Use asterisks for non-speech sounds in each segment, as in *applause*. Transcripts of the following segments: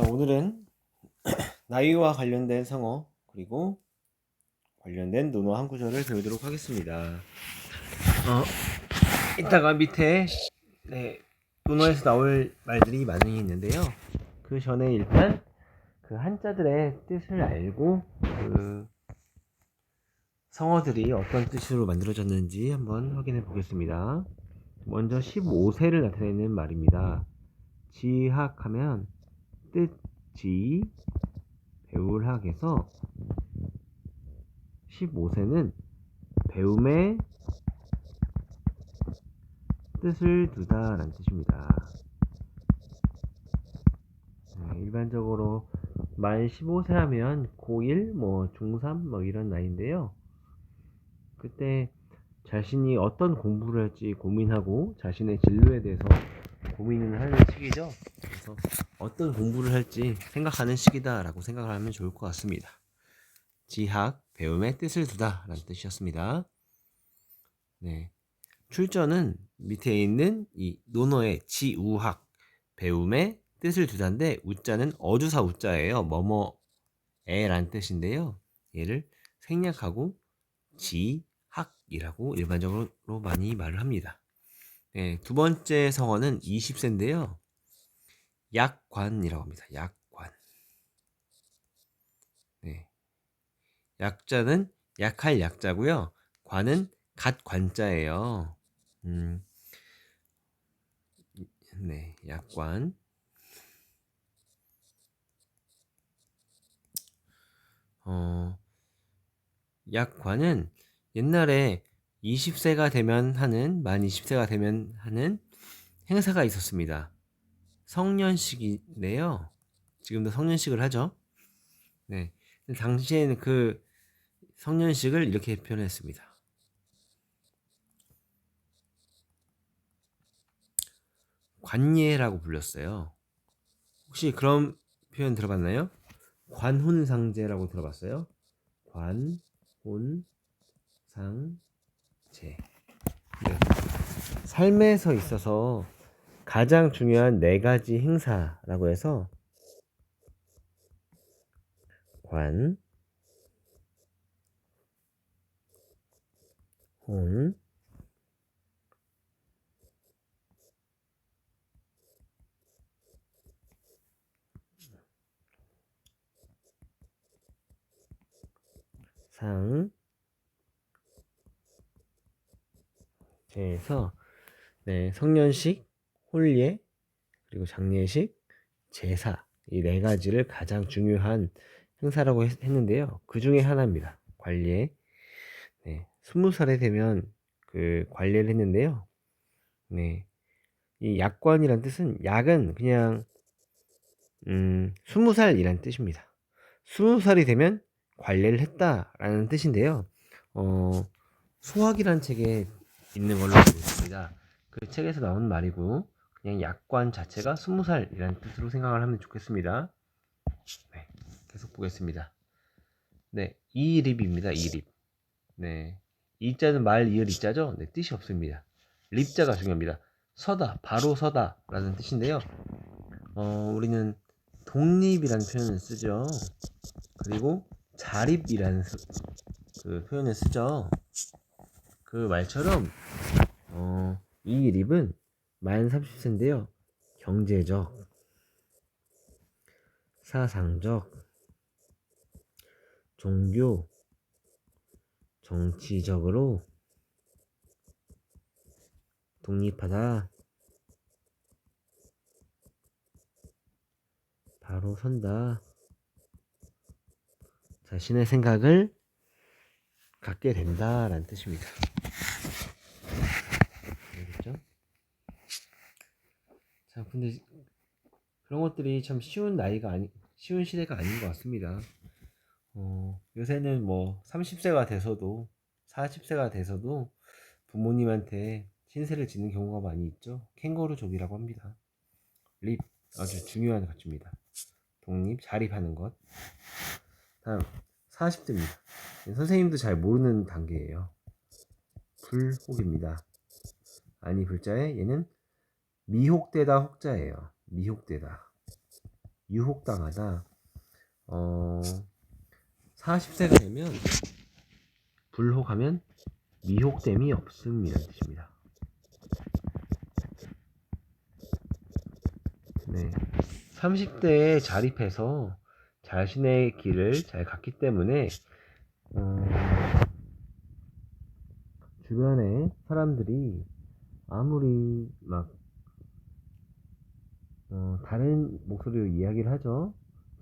자, 오늘은 *clears throat* 나이와 관련된 성어 그리고 관련된 논어 한 구절을 배우도록 하겠습니다. 어, 이따가 밑에 네, 논어에서 나올 말들이 많이 있는데요. 그 전에 일단 그 한자들의 뜻을 알고 그 성어들이 어떤 뜻으로 만들어졌는지 한번 확인해 보겠습니다. 먼저 15세를 나타내는 말입니다. 지학하면 뜻지 배울학에서 15세는 배움의 뜻을 두다 라는 뜻입니다. 네, 일반적으로 만 15세 하면 고1, 뭐 중3 뭐 이런 나이인데요. 그때 자신이 어떤 공부를 할지 고민하고 자신의 진로에 대해서 고민을 하는 시기죠. 그래서 어떤 공부를 할지 생각하는 시기다라고 생각을 하면 좋을 것 같습니다. 지학, 배움의 뜻을 두다라는 뜻이었습니다. 네. 출전은 밑에 있는 이 논어의 지우학, 배움의 뜻을 두다인데 우자는 어주사 우자예요. 뭐뭐에라는 뜻인데요. 얘를 생략하고 지학이라고 일반적으로 많이 말을 합니다. 네, 두 번째 성어는 20세인데요. 약관이라고 합니다. 약관. 네. 약자는 약할 약자고요. 관은 갓 관자예요. 음. 네, 약관. 어, 약관은 옛날에 20세가 되면 하는, 만 20세가 되면 하는 행사가 있었습니다. 성년식인데요. 지금도 성년식을 하죠. 네. 당시에는 그 성년식을 이렇게 표현했습니다. 관예라고 불렸어요. 혹시 그런 표현 들어봤나요? 관혼상제라고 들어봤어요? 관혼상제. 네. 삶에서 있어서 가장 중요한 네 가지 행사라고 해서 관, 혼, 상, 제에서 네, 성년식, 홀예, 그리고 장례식, 제사 이 네 가지를 가장 중요한 행사라고 했, 는데요. 그 중에 하나입니다. 관례. 네, 20살에 되면 그 관례를 했는데요. 네. 이 약관이란 뜻은 약은 그냥 음, 20살이란 뜻입니다. 20살이 되면 관례를 했다라는 뜻인데요. 어, 소학이라는 책에 있는 걸로 알고 있습니다. 그 책에서 나온 말이고 그냥 약관 자체가 20살이라는 뜻으로 생각을 하면 좋겠습니다. 네, 계속 보겠습니다. 네, 이립입니다. 이립. 네, 이자는 말 이을 이자죠. 네, 뜻이 없습니다. 립자가 중요합니다. 서다, 바로 서다라는 뜻인데요. 어, 우리는 독립이라는 표현을 쓰죠. 그리고 자립이라는 그 표현을 쓰죠. 그 말처럼 어, 이 립은 만 30세인데요. 경제적, 사상적, 종교, 정치적으로 독립하다, 바로 선다, 자신의 생각을 갖게 된다라는 뜻입니다. 알겠죠? 자, 근데 그런 것들이 참 쉬운 나이가 아니, 쉬운 시대가 아닌 것 같습니다. 어, 요새는 뭐 30세가 돼서도 40세가 돼서도 부모님한테 신세를 지는 경우가 많이 있죠. 캥거루족이라고 합니다. 립 아주 중요한 가치입니다. 독립, 자립하는 것. 다음 40대입니다. 선생님도 잘 모르는 단계예요. 불혹입니다. 아니 불자에 얘는 미혹되다 혹자예요. 미혹되다. 유혹당하다. 어, 40세가 되면 불혹하면 미혹됨이 없음이라는 뜻입니다. 네. 30대에 자립해서 자신의 길을 잘 갔기 때문에 어, 주변에 사람들이 아무리 막 어, 다른 목소리로 이야기를 하죠.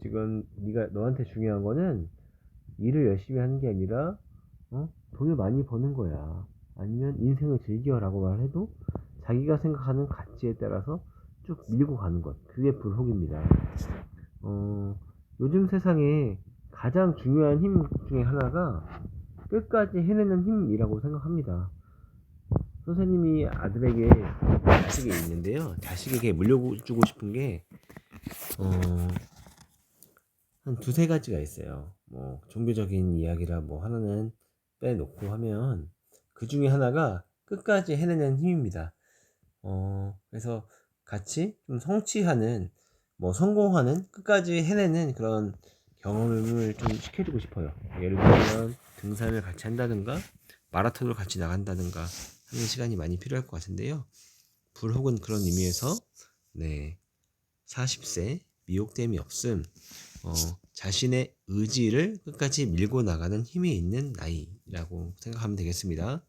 지금 네가 너한테 중요한 거는 일을 열심히 하는 게 아니라 어? 돈을 많이 버는 거야. 아니면 인생을 즐겨라고 말해도 자기가 생각하는 가치에 따라서 쭉 밀고 가는 것. 그게 불혹입니다. 어, 요즘 세상에 가장 중요한 힘 중에 하나가 끝까지 해내는 힘이라고 생각합니다. 선생님이 아들에게 자식이 있는데요. 자식에게 물려주고 싶은 게, 어, 한 두세 가지가 있어요. 뭐, 종교적인 이야기라 뭐 하나는 빼놓고 하면, 그 중에 하나가 끝까지 해내는 힘입니다. 어, 그래서 같이 좀 성취하는, 뭐, 성공하는, 끝까지 해내는 그런 경험을 좀 시켜주고 싶어요. 예를 들면, 등산을 같이 한다든가, 마라톤을 같이 나간다든가 하는 시간이 많이 필요할 것 같은데요. 불혹은 그런 의미에서, 네, 40세, 미혹됨이 없음, 어, 자신의 의지를 끝까지 밀고 나가는 힘이 있는 나이라고 생각하면 되겠습니다.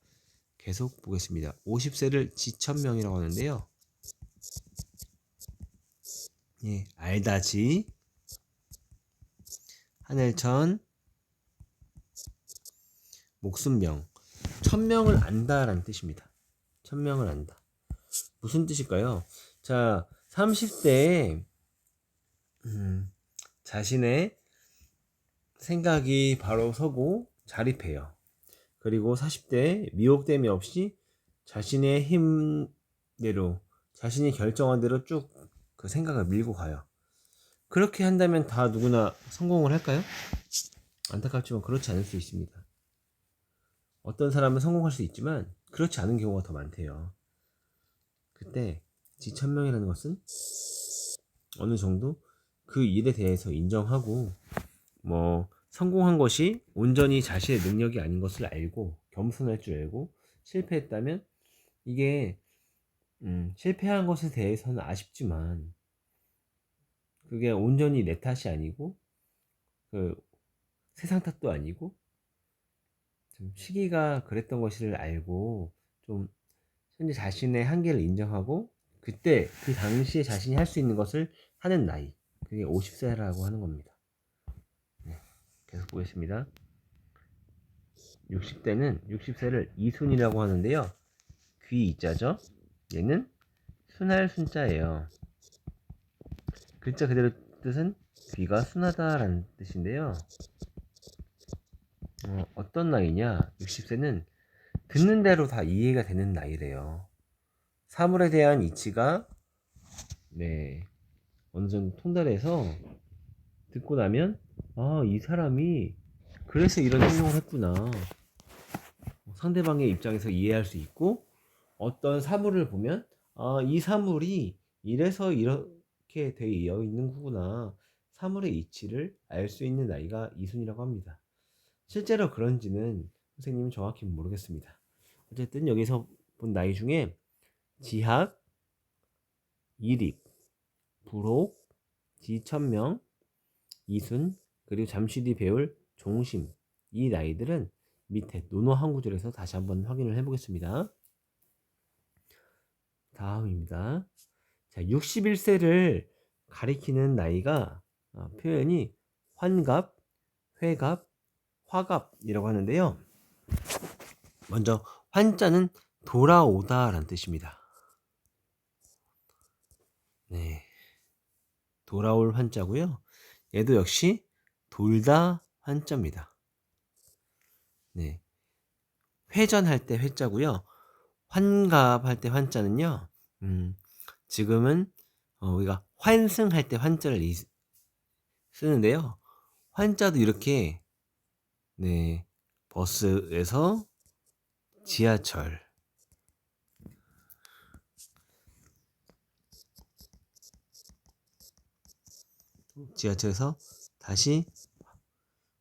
계속 보겠습니다. 50세를 지천명이라고 하는데요. 예, 알다지, 하늘천, 목숨명, 천명을 안다라는 뜻입니다. 천명을 안다. 무슨 뜻일까요? 자, 30대에 음, 자신의 생각이 바로 서고 자립해요. 그리고 40대 미혹됨이 없이 자신의 힘대로 자신이 결정한 대로 쭉 그 생각을 밀고 가요. 그렇게 한다면 다 누구나 성공을 할까요? 안타깝지만 그렇지 않을 수 있습니다. 어떤 사람은 성공할 수 있지만 그렇지 않은 경우가 더 많대요. 그때 지천명이라는 것은 어느 정도 그 일에 대해서 인정하고 뭐 성공한 것이 온전히 자신의 능력이 아닌 것을 알고 겸손할 줄 알고 실패했다면 이게 음, 실패한 것에 대해서는 아쉽지만 그게 온전히 내 탓이 아니고 그 세상 탓도 아니고 좀 시기가 그랬던 것을 알고 좀 현재 자신의 한계를 인정하고 그때 그 당시에 자신이 할 수 있는 것을 하는 나이 그게 50세라고 하는 겁니다. 네, 계속 보겠습니다. 60대는 60세를 이순이라고 하는데요. 귀 이자죠. 얘는 순할 순자예요. 글자 그대로 뜻은 귀가 순하다라는 뜻인데요. 어, 어떤 나이냐? 60세는 듣는 대로 다 이해가 되는 나이래요. 사물에 대한 이치가 네 어느 정도 통달해서 듣고 나면 아 이 사람이 그래서 이런 행동을 했구나 상대방의 입장에서 이해할 수 있고 어떤 사물을 보면 아 이 사물이 이래서 이렇게 되어 있는 거구나 사물의 이치를 알 수 있는 나이가 이순이라고 합니다 실제로 그런지는 선생님은 정확히 모르겠습니다 어쨌든 여기서 본 나이 중에 지학, 이립, 불혹, 지천명, 이순, 그리고 잠시 뒤 배울 종심 이 나이들은 밑에 논어 한 구절에서 다시 한번 확인을 해보겠습니다. 다음입니다. 자, 61세를 가리키는 나이가 어, 표현이 환갑, 회갑, 화갑이라고 하는데요. 먼저 환자는 돌아오다라는 뜻입니다. 네. 돌아올 환자고요. 얘도 역시 돌다 환자입니다. 네. 회전할 때 회자고요. 환갑할 때 환자는요. 음, 지금은 어, 우리가 환승할 때 환자를 이, 쓰는데요. 환자도 이렇게 네 버스에서 지하철 지하철에서 다시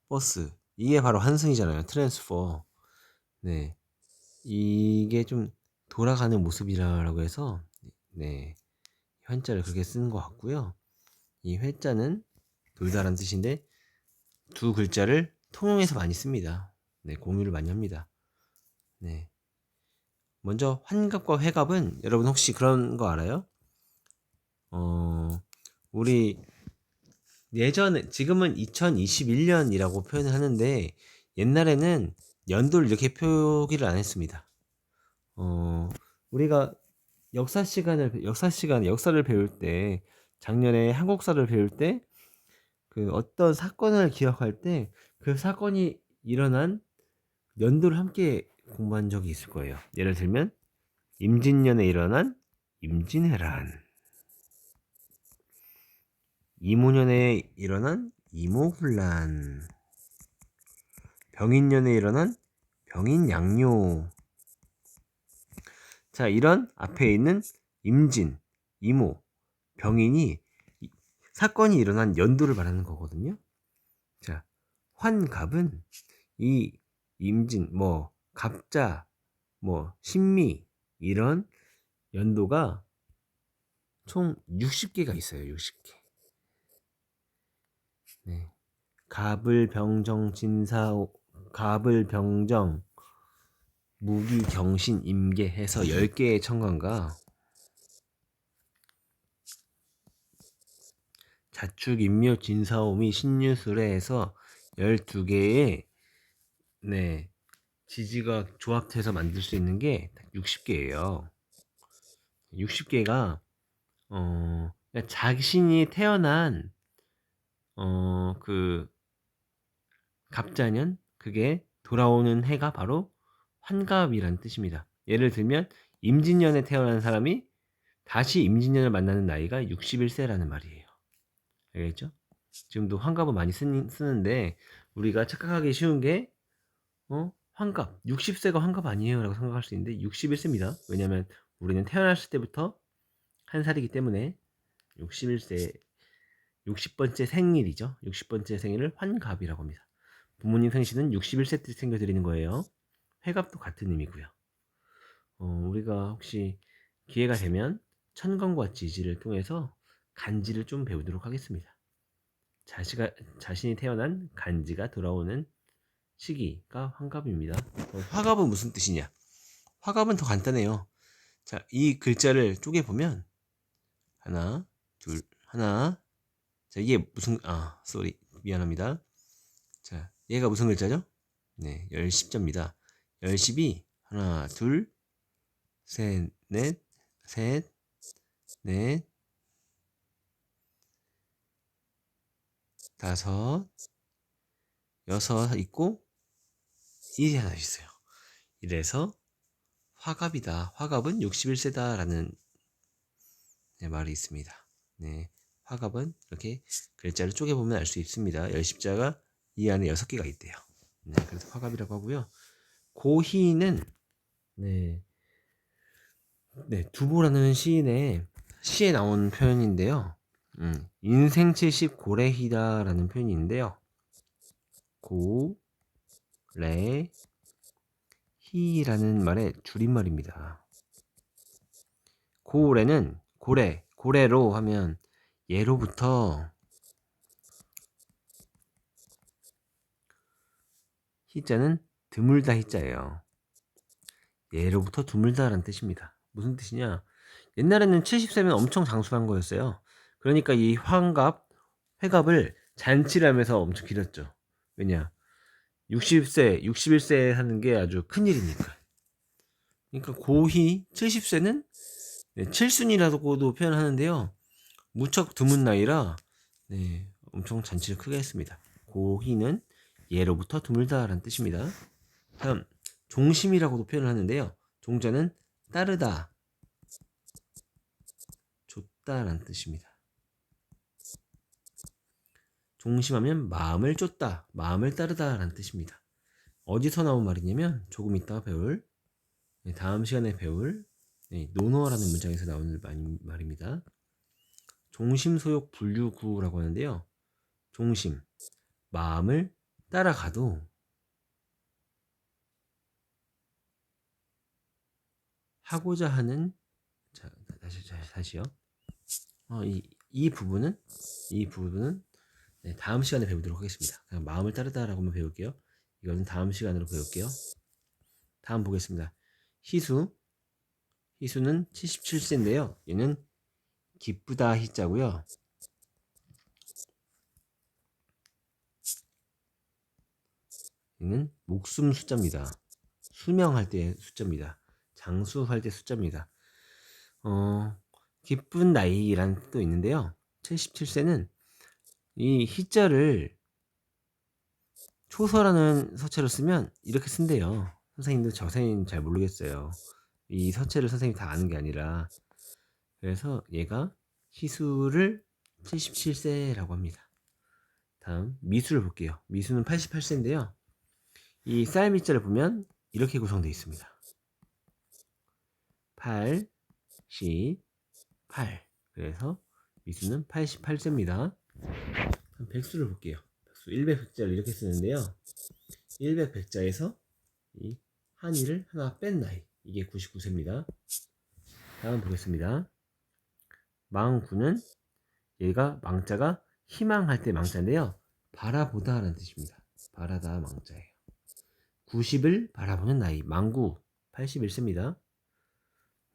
버스. 이게 바로 환승이잖아요. 트랜스퍼. 네. 이게 좀 돌아가는 모습이라고 해서 네. 현자를 그렇게 쓰는 것 같고요. 이 회자는 돌다란 뜻인데 두 글자를 통용해서 많이 씁니다. 네, 공유를 많이 합니다. 네. 먼저 환갑과 회갑은 여러분 혹시 그런 거 알아요? 어, 우리 예전에 지금은 2021년이라고 표현을 하는데 옛날에는 연도를 이렇게 표기를 안 했습니다. 어, 우리가 역사 시간을 역사 시간 역사를 배울 때 작년에 한국사를 배울 때 그 어떤 사건을 기억할 때 그 사건이 일어난 연도를 함께 공부한 적이 있을 거예요. 예를 들면 임진년에 일어난 임진왜란 이모년에 일어난 이모훈란 병인년에 일어난 병인양요 자 이런 앞에 있는 임진, 이모, 병인이 사건이 일어난 연도를 말하는 거거든요. 자 환갑은 이 임진, 뭐 갑자, 뭐 신미 이런 연도가 총 60개가 있어요. 60개. 네. 갑을 병정 진사 갑을 병정 무기 경신 임계 해서 10개의 천간과 자축 임묘 진사오미 신유술에 해서 12개의 네. 지지가 조합해서 만들 수 있는 게 60개예요. 60개가 어 그러니까 자신이 태어난 어 그 갑자년 그게 돌아오는 해가 바로 환갑이라는 뜻입니다. 예를 들면 임진년에 태어난 사람이 다시 임진년을 만나는 나이가 61세라는 말이에요. 알겠죠? 지금도 환갑은 많이 쓰는, 쓰는데 우리가 착각하기 쉬운 게 어? 환갑. 60세가 환갑 아니에요 라고 생각할 수 있는데 61세입니다. 왜냐면 우리는 태어났을 때부터 한 살이기 때문에 61세 60번째 생일이죠. 60번째 생일을 환갑이라고 합니다. 부모님 생신은 61세 때 챙겨드리는 거예요. 회갑도 같은 의미고요. 어, 우리가 혹시 기회가 되면 천간과 지지를 통해서 간지를 좀 배우도록 하겠습니다 자시가, 자신이 태어난 간지가 돌아오는 시기가 환갑입니다. 어, 화갑은 무슨 뜻이냐? 화갑은 더 간단해요. 자, 이 글자를 쪼개 보면 하나, 둘, 하나. 자, 이게 무슨 아, 쏘리. 미안합니다. 자, 얘가 무슨 글자죠? 네, 열십자입니다. 열십이 하나, 둘, 셋, 넷, 셋, 넷, 다섯, 여섯 있고 일이 하나 있어요. 이래서 화갑이다. 화갑은 61세다라는 네, 말이 있습니다. 네, 화갑은 이렇게 글자를 쪼개 보면 알 수 있습니다. 열십자가 이 안에 여섯 개가 있대요. 네, 그래서 화갑이라고 하고요. 고희는 네, 네 두보라는 시인의 시에 나온 표현인데요. 음, 인생 70 고래희다라는 표현이 있는데요. 고, 레, 히라는 말의 줄임말입니다. 고래는 고래, 고래로 하면 예로부터 히자는 드물다 히자예요. 예로부터 드물다라는 뜻입니다. 무슨 뜻이냐? 옛날에는 70세면 엄청 장수한 거였어요. 그러니까 이 환갑, 회갑을 잔치를 하면서 엄청 길었죠. 왜냐? 60세, 61세 하는 게 아주 큰일이니까. 그러니까 고희 70세는 네, 칠순이라고도 표현하는데요. 무척 드문 나이라 네, 엄청 잔치를 크게 했습니다. 고희는 예로부터 드물다라는 뜻입니다. 다음 종심이라고도 표현을 하는데요. 종자는 따르다, 줬다라는 뜻입니다. 종심하면 마음을 쫓다, 마음을 따르다 라는 뜻입니다. 어디서 나온 말이냐면 조금 이따 배울 네, 다음 시간에 배울 네, 논어라는 문장에서 나오는 말입니다. 종심 소욕 분류구라고 하는데요. 중심, 마음을 따라가도 하고자 하는 자 다시 다시요. 어, 이, 이 부분은 이 부분은 네, 다음 시간에 배우도록 하겠습니다. 그냥 마음을 따르다라고만 배울게요. 이거는 다음 시간으로 배울게요. 다음 보겠습니다. 희수 희수는 77세인데요. 얘는 기쁘다 희자고요. 얘는 목숨 숫자입니다. 수명할 때 숫자입니다. 장수할 때 숫자입니다. 어, 기쁜 나이라는 뜻도 있는데요. 77세는 이 희자를 초서라는 서체로 쓰면 이렇게 쓴대요. 선생님도 저 선생님 잘 모르겠어요. 이 서체를 선생님이 다 아는 게 아니라 그래서 얘가 희수를 77세라고 합니다. 다음 미수를 볼게요. 미수는 88세인데요. 이 쌀미자를 보면 이렇게 구성되어 있습니다. 8, 10, 8. 그래서 미수는 88세입니다. 백수를 볼게요. 백수 100 백자를 이렇게 쓰는데요. 100 백자에서 이 한이를 하나 뺀 나이. 이게 99세입니다. 다음 보겠습니다. 망구는 얘가 망자가 희망할 때 망자인데요. 바라보다 라는 뜻입니다. 바라다 망자예요. 90을 바라보는 나이. 망구 81세입니다.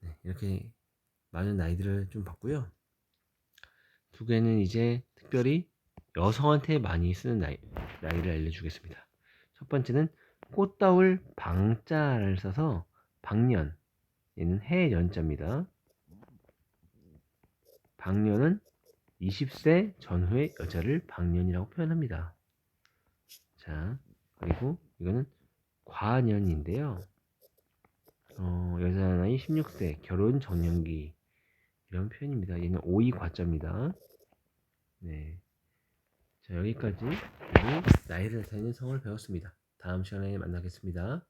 네, 이렇게 많은 나이들을 좀 봤고요. 두 개는 이제 특별히 여성한테 많이 쓰는 나이, 나이를 알려주겠습니다. 첫 번째는 꽃다울 방자를 써서 방년, 얘는 해 연자입니다. 방년은 20세 전후의 여자를 방년이라고 표현합니다. 자, 그리고 이거는 과년인데요. 어, 여자 나이 16세, 결혼 정년기 이런 표현입니다. 얘는 오이 과자입니다. 네. 자, 여기까지 나이를 나타내는 성을 배웠습니다. 다음 시간에 만나겠습니다.